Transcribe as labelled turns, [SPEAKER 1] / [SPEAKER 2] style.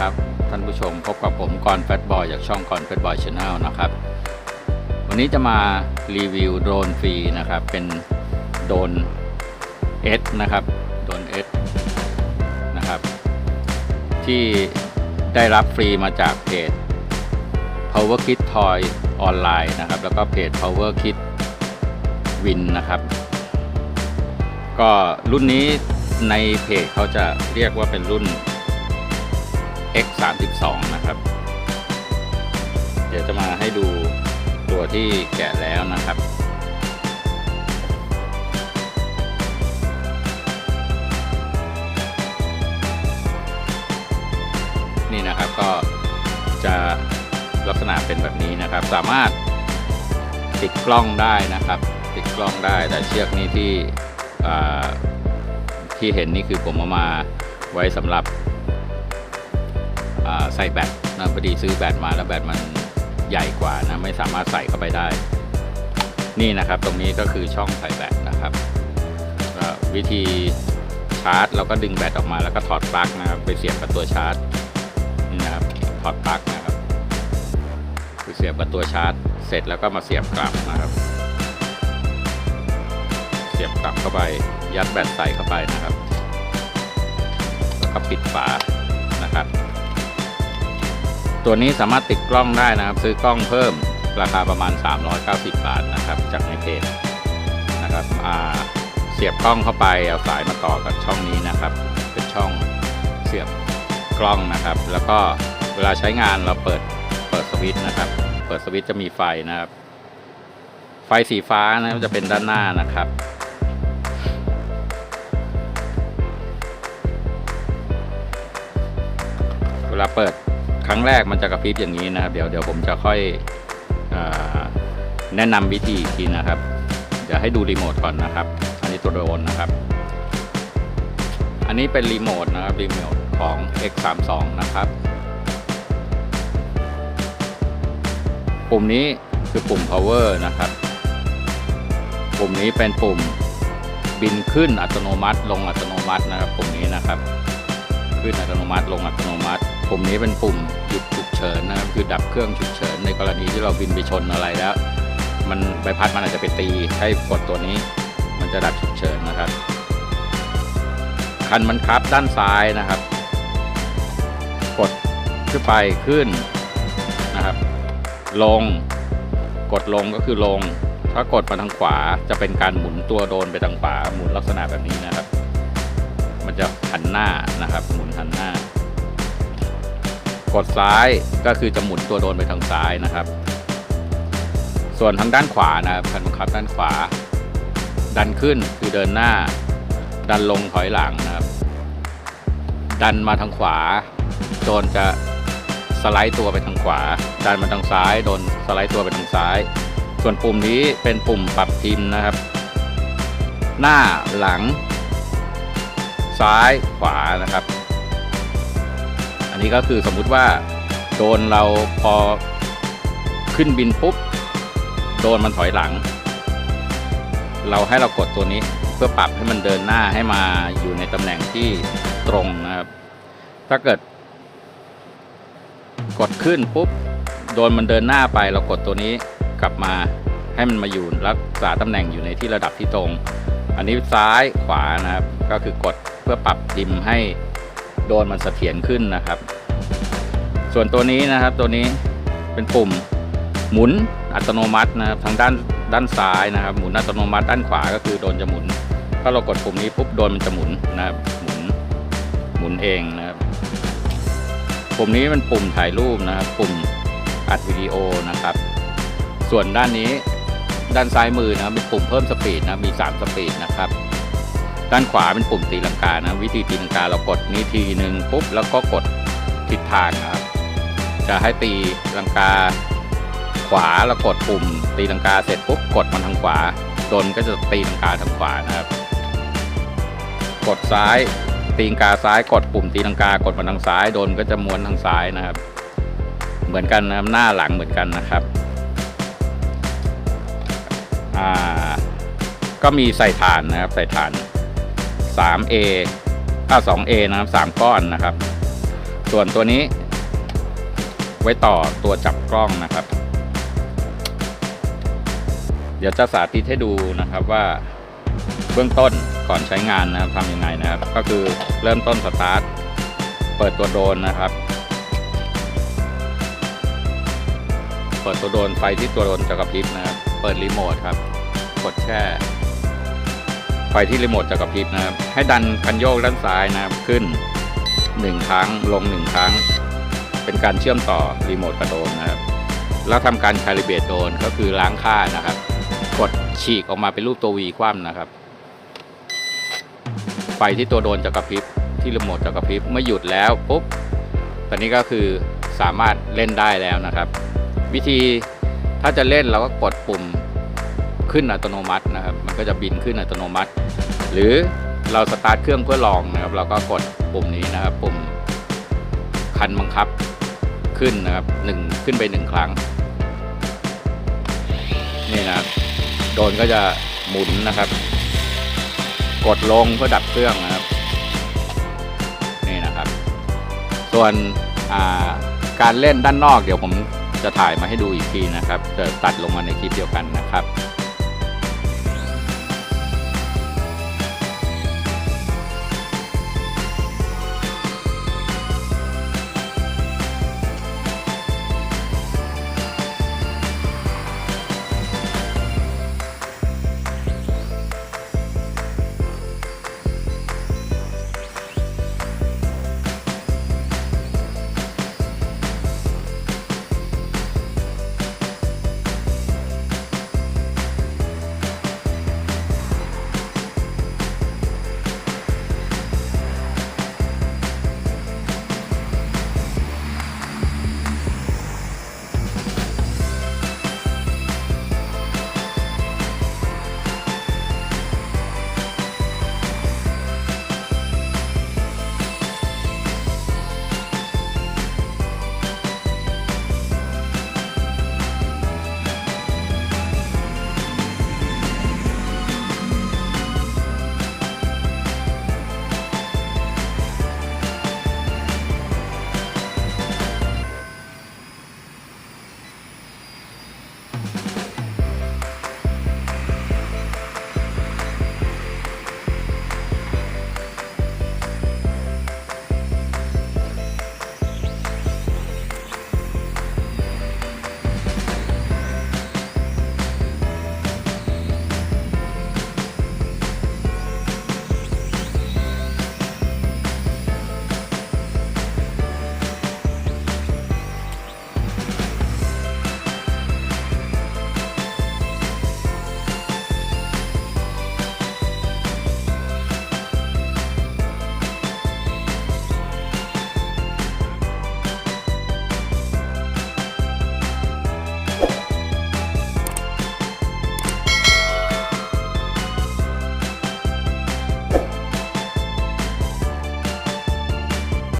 [SPEAKER 1] ครับ ท่านผู้ชมพบกับผมกรแฟตบอยจากช่องกรแฟตบอยชาแนลนะครับ วันนี้จะมารีวิวโดรนฟรีนะครับ เป็นโดรนเอสนะครับโดรนเอสนะครับ ที่ได้รับฟรีมาจากเพจ Power Kid Toy ออนไลน์นะครับ แล้วก็เพจ Power Kid Win นะครับ ก็รุ่นนี้ในเพจเขาจะเรียกว่าเป็นรุ่น X 3 2นะครับ เดี๋ยวจะมาให้ดูตัวที่แกะแล้วนะครับนี่นะครับก็จะลักษณะเป็นแบบนี้นะครับ สามารถติดกล้องได้นะครับ ติดกล้องได้แต่เชือกนี้ที่ที่เห็นนี่คือผมเอามาไว้สำหรับ ใส่แบตนะพอดีซื้อแบตมาแล้วแบตมันใหญ่กว่านะไม่สามารถใส่เข้าไปได้ นี่นะครับตรงนี้ก็คือช่องใส่แบตนะครับวิธีชาร์จเราก็ดึงแบตออกมาแล้วก็ถอดปลั๊กนะครับไปเสียบกับตัวชาร์จนี่นะครับถอดปลั๊กนะครับไปเสียบกับตัวชาร์จ เสร็จแล้วก็มาเสียบกลับนะครับ เสียบกลับเข้าไปยัดแบตใส่เข้าไปนะครับแล้วก็ปิดฝานะครับ ตัวนี้สามารถติดกล้องได้นะครับ ซื้อกล้องเพิ่มราคาประมาณ 390 บาทนะครับ จากในเพจนะครับอ่าเสียบกล้องเข้าไปเอาสายมาต่อกับช่องนี้นะครับ เป็นช่องเสียบกล้องนะครับ แล้วก็เวลาใช้งานเราเปิดเปิดสวิตช์นะครับ เปิดสวิตช์จะมีไฟนะครับ ไฟสีฟ้านะจะเป็นด้านหน้านะครับเวลาเปิด ครั้งแรกมันจะกระพริบอย่างนี้นะครับ เดี๋ยวเดี๋ยวผมจะค่อยอแนะนำวิธีอีกทีนะครับ เดี๋ยวให้ดูรีโมทก่อนนะครับ อันนี้ตัวโดรนนะครับ อันนี้เป็นรีโมทนะครับรีโมทของ X32 นะครับ ปุ่มนี้คือปุ่ม power นะครับ ปุ่มนี้เป็นปุ่มบินขึ้นอัตโนมัติ ลงอัตโนมัตินะครับ ปุ่มนี้นะครับ ขึ้นอัตโนมัติลงอัตโนมัติ ปุ่มนี้เป็นปุ่มหยุดฉุกเฉินนะครับคือดับเครื่องฉุกเฉินในกรณีที่เราบินไปชนอะไรแล้ว มันใบพัดมันอาจจะไปตีให้กดตัวนี้ มันจะดับฉุกเฉินนะครับ คันมันคับด้านซ้ายนะครับ กดขึ้นไปขึ้นนะครับ ลงกดลงก็คือลง ถ้ากดมาทางขวาจะเป็นการหมุนตัวโดนไปทางขวาหมุนลักษณะแบบนี้นะครับ มันจะหันหน้านะครับ หมุนหันหน้า กดซ้ายก็คือจะหมุนตัวโดนไปทางซ้ายนะครับ ส่วนทางด้านขวานะครับคันบังคับด้านขวา ดันขึ้นคือเดินหน้า ดันลงถอยหลังนะครับ ดันมาทางขวา โดนจะสไลด์ตัวไปทางขวา ดันมาทางซ้าย โดนสไลด์ตัวไปทางซ้าย ส่วนปุ่มนี้เป็นปุ่มปรับพิมนะครับ หน้าหลัง ซ้ายขวานะครับ นนี้ก็คือสมมุติว่าโดนเราพอขึ้นบินปุ๊บโดนมันถอยหลัง เราให้เรากดตัวนี้เพื่อปรับให้มันเดินหน้าให้มาอยู่ในตำแหน่งที่ตรงนะครับ ถ้าเกิด กดขึ้นปุ๊บโดนมันเดินหน้าไปเรากดตัวนี้กลับมาให้มันมาอยู่รักษาตำแหน่งอยู่ในที่ระดับที่ตรง อันนี้ซ้ายขวานะครับ ก็คือกดเพื่อปรับดิมให้ โดนมันเสถียรขึ้นนะครับ ส่วนตัวนี้นะครับตัวนี้เป็นปุ่มหมุนอัตโนมัตินะครับทางด้านด้านซ้ายนะครับ หมุนอัตโนมัติด้านขวาก็คือโดนจะหมุน ถ้าเรากดปุ่มนี้ปุ๊บโดนมันจะหมุนนะครับหมุนหมุนเองนะครับปุ่มนี้เป็นปุ่มถ่ายรูปนะครับ ปุ่มอัดวิดีโอนะครับ ส่วนด้านนี้ด้านซ้ายมือนะครับเป็นปุ่มเพิ่มสปีดนะมี 3 สปีดนะครับ ด้านขวาเป็นปุ่มตีลังกานะวิธีตีลังกาเรากดนี้ทีหนึ่งปุ๊บแล้วก็กดทิศทางนะครับ จะให้ตีลังกา ขวาแล้วกดปุ่ม ตีลังกาเสร็จปุ๊บกดมันทางขวาโดนก็จะตีลังกาทางขวานะครับ กดซ้ายตีลังกาซ้ายกดปุ่มตีลังกากดมาทางซ้ายโดนก็จะม้วนทางซ้ายนะครับ เหมือนกันนะครับหน้าหลังเหมือนกันนะครับอ่าก็มีใส่ฐานนะครับใส่ฐาน 3A อ่า 2A นะครับ 3 ก้อนนะครับ ส่วนตัวนี้ ไว้ต่อตัวจับกล้องนะครับ เดี๋ยวจะสาธิตให้ดูนะครับว่าเบื้องต้นก่อนใช้งานนะครับทำยังไงนะครับ ก็คือเริ่มต้นสตาร์ทเปิดตัวโดรนนะครับ เปิดตัวโดรนไฟที่ตัวโดรนจะกระพริบนะครับ เปิดรีโมทครับ กดแช่ ไฟที่รีโมทจะกระพริบนะครับ ให้ดันคันโยกด้านซ้ายนะครับขึ้นหนึ่งครั้งลงหนึ่งครั้ง เป็นการเชื่อมต่อรีโมทกับโดนนะครับแล้วทำการคาลิเบรตโดนก็คือล้างค่านะครับ กดฉีกออกมาเป็นรูปตัววีคว่ำนะครับ ไฟที่ตัวโดนจะกระพริบที่รีโมทจะกระพริบเมื่อหยุดแล้วปุ๊บตอนนี้ก็คือสามารถเล่นได้แล้วนะครับ วิธีถ้าจะเล่นเราก็กดปุ่ม ขึ้นอัตโนมัตินะครับ มันก็จะบินขึ้นอัตโนมัติ หรือเราสตาร์ทเครื่องเพื่อลองนะครับ เราก็กดปุ่มนี้นะครับ ปุ่มคันบังคับขึ้นนะครับหนึ่งขึ้นไปหนึ่งครั้ง นี่นะครับโดรนก็จะหมุนนะครับ กดลงเพื่อดับเครื่องนะครับ นี่นะครับ ส่วนาการเล่นด้านนอกเดี๋ยวผมจะถ่ายมาให้ดูอีกทีนะครับ จะตัดลงมาในคลิปเดียวกันนะครับ